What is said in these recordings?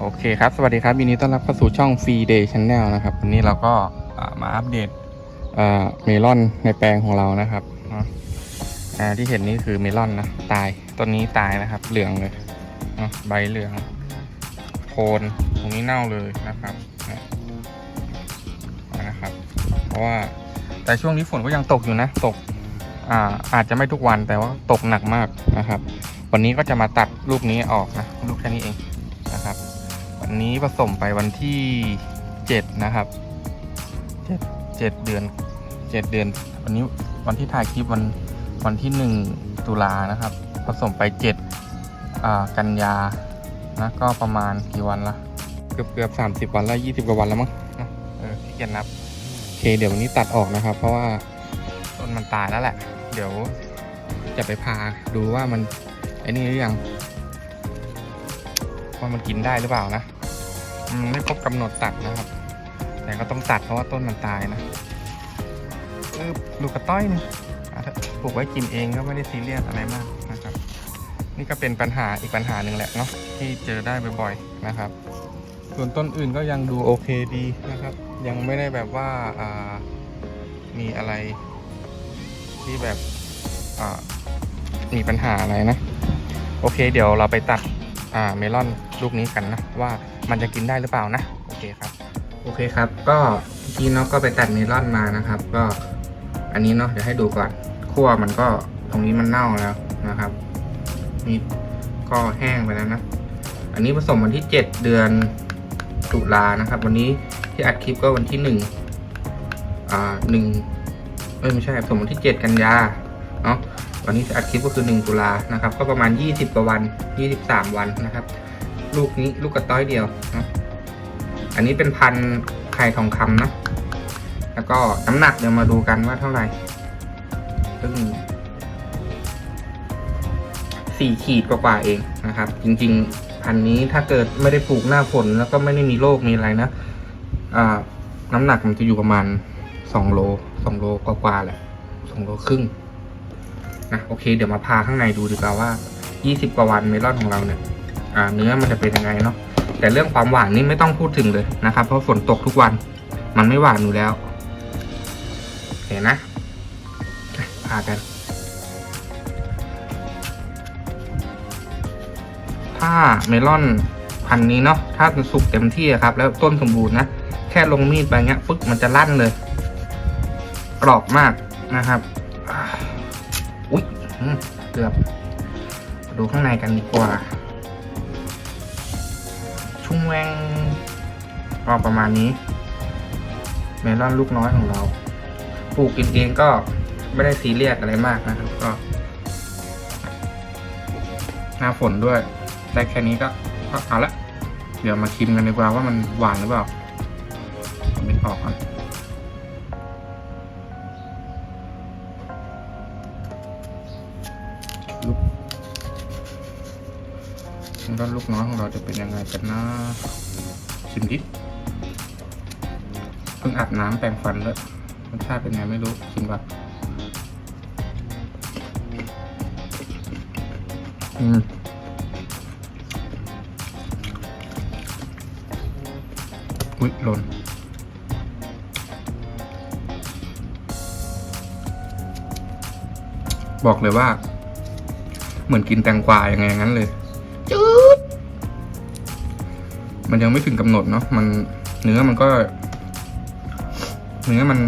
โอเคครับ สวัสดีครับยินดีต้อนรับเข้าสู่ช่อง Free Day Channel นะครับ วันนี้เราก็มาอัปเดตเมลอนในแปลงของเรานะครับเนาะอ่าที่เห็นนี่คือเมลอนนะ ตายต้นนี้ตายนะครับ เหลืองเลยเนาะใบเหลือง โคนตรงนี้เน่าเลยนะครับเนี่ยนะครับ เพราะว่าแต่ช่วงนี้ฝนก็ยังตกอยู่นะ ตกอ่าอาจจะไม่ทุกวันแต่ว่าตกหนักมากนะครับ วันนี้ก็จะมาตัดลูกนี้ออกนะ ลูกแค่นี้เอง วันนี้ผสมไปวันที่เจ็ดนะครับเจ็ดเจ็ดเดือนเจ็ดเดือน วันนี้วันที่ถ่ายคลิปวันวันที่หนึ่งตุลานะครับ ผสมไปเจ็ดอ่ากันยานะก็ประมาณกี่วันละเกือบเกือบสามสิบวันแล้วยี่สิบกว่าวันแล้วมั้งนะเออที่เกียจนับโอเคเดี๋ยววันนี้ตัดออกนะครับ เพราะว่าต้นมันตายแล้วแหละ เดี๋ยวจะไปพาดูว่ามันไอ้นี่หรือยังว่ามันกินได้หรือเปล่านะอืม ไม่ครบกำหนดตัดนะครับ แต่ก็ต้องตัดเพราะว่าต้นมันตายนะเออลูกกระต้อยนี่อะปลูกไว้กินเองก็ไม่ได้ซีเรียสอะไรมากนะครับ นี่ก็เป็นปัญหาอีกปัญหาหนึ่งแหละเนาะที่เจอได้บ่อยๆนะครับ ส่วนต้นอื่นก็ยังดูโอเคดีนะครับ ยังไม่ได้แบบว่าามีอะไร ที่แบบมีปัญหาอะไรนะ โอเค เดี๋ยวเราไปตัด เมลอนลูกนี้กันนะว่ามันจะกินได้หรือเปล่านะโอเคครับโอเคครับ ก็เมื่อกี้เนาะก็ไปตัดเมลอนมานะครับ ก็อันนี้เนาะเดี๋ยวให้ดูก่อนขั้วมันก็ตรงนี้มันเน่าแล้วนะครับนี่ก็แห้งไปแล้วนะ อันนี้ผสมวันที่ 7 เดือนตุลานะครับ วันนี้ที่อัดคลิปก็วันที่หนึ่งอ่าหนึ่งเอ้ยไม่ใช่ผสมวันที่ 7 กันยาเนาะ วันนี้อัดคลิปก็คือ 1 ตุลานะครับ ก็ประมาณ 20 กว่าวัน 23 วันนะครับ ลูกนี้ลูกกระต้อยเดียวนะอันนี้เป็นพันไข่ทองคำนะแล้วก็น้ำหนักเดี๋ยวมาดูกันว่าเท่าไหร่ซึ่งสี่ขีดกว่าๆเองนะครับ จริง ๆ พันนี้ถ้าเกิดไม่ได้ปลูกหน้าฝนแล้วก็ไม่ได้มีโรคมีอะไรนะน้ำหนักมันจะอยู่ประมาณ2โล2โลกว่าๆแหละ2โลครึ่ง นะโอเค เดี๋ยวมาพาข้างในดูดีกว่าว่า 20 กว่าวันเมลอนของเราเนี่ยเนื้อมันจะเป็นยังไงเนาะแต่เรื่องความหวานนี่ไม่ต้องพูดถึงเลยนะครับ เพราะฝนตกทุกวันมันไม่หวานอยู่แล้ว เห็นนะพากัน ถ้าเมลอนพันนี้เนาะถ้าสุกเต็มที่ครับ แล้วต้นสมบูรณ์นะแค่ลงมีดไปเงี้ยปึ๊กมันจะลั่นเลย กรอบมากนะครับ อุ๊ยเกือบดูข้างในกันดีกว่า ชุ่งแวงก็ประมาณนี้ เมลอนลูกน้อยของเรา ปลูกกินเองก็ไม่ได้ซีเรียสอะไรมากนะครับ ก็หน้าฝนด้วย ได้แค่นี้ก็ก็เอาละ เดี๋ยวมาชิมกันดีกว่าว่ามันหวานหรือเปล่าเอาไม่ออกก่อน แล้วก็ลูกน้อยของเราจะเป็นยังไงกันนะชิมดิเพิ่งอาบน้ำแปรงฟันแล้วรสชาติเป็นไงไม่รู้ชิมก่อนอืมอุ๊ยหล่นบอกเลยว่า เหมือนกินแตงกวาอย่างไงอย่างนั้นเลย จืดมันยังไม่ถึงกำหนดเนาะมันเนื้อมันก็ เนื้อมัน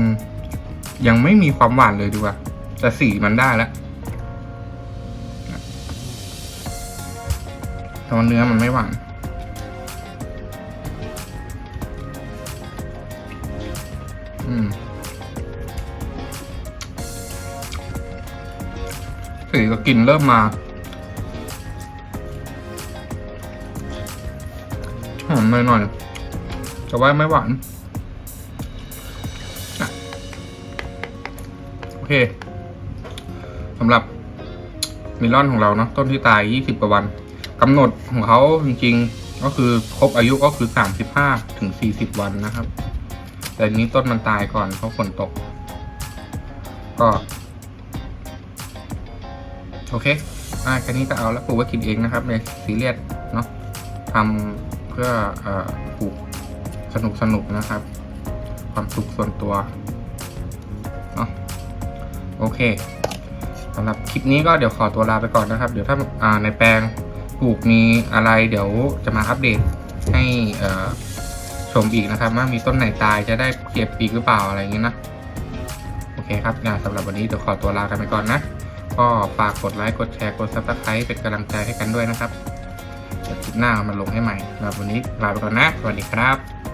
ยังไม่มีความหวานเลยดีกว่าแต่สีมันได้แล้วแต่ว่าเนื้อมันไม่หวานสีกับกลิ่นเริ่มมา หอมหน่อยๆแต่ว่าไม่หวานอโอเคสำหรับเมลอนของเราเนาะต้นที่ตาย 20 กว่าวันกำหนดของเขาจริงๆ ก็คือครบอายุก็คือ 35ถึง40 วันนะครับ แต่นนี้ต้นมันตายก่อนเพราะฝนตก ก็ โอเคอ่าแค่นี้ก็เอาแล้วปลูกไว้กินเองนะครับในซีเรียสเนาะทำ พื่ออปลูกสนุกสนุกๆนะครับ ความสุขส่วนตัวเนาะโอเคสำหรับคลิปนี้ก็เดี๋ยวขอตัวลาไปก่อนนะครับ เดี๋ยวถ้าาในแปลงปลูกมีอะไร เดี๋ยวจะมาอัปเดตให้ชมอีกนะครับ ว่ามีต้นไหนตายจะได้เก็บปีกหรือเปล่าอะไรอย่างนี้นะโอเคครับงานสำหรับวันนี้เดี๋ยวขอตัวลากันไปก่อนนะก็ฝากกดไลค์กดแชร์กดซับสไคร b ์เป็นกำลังใจให้กันด้วยนะครับ เดี๋ยวคลิปหน้ามาลงให้ใหม่สำหรับวันนี้ลาไปก่อนนะ สวัสดีครับ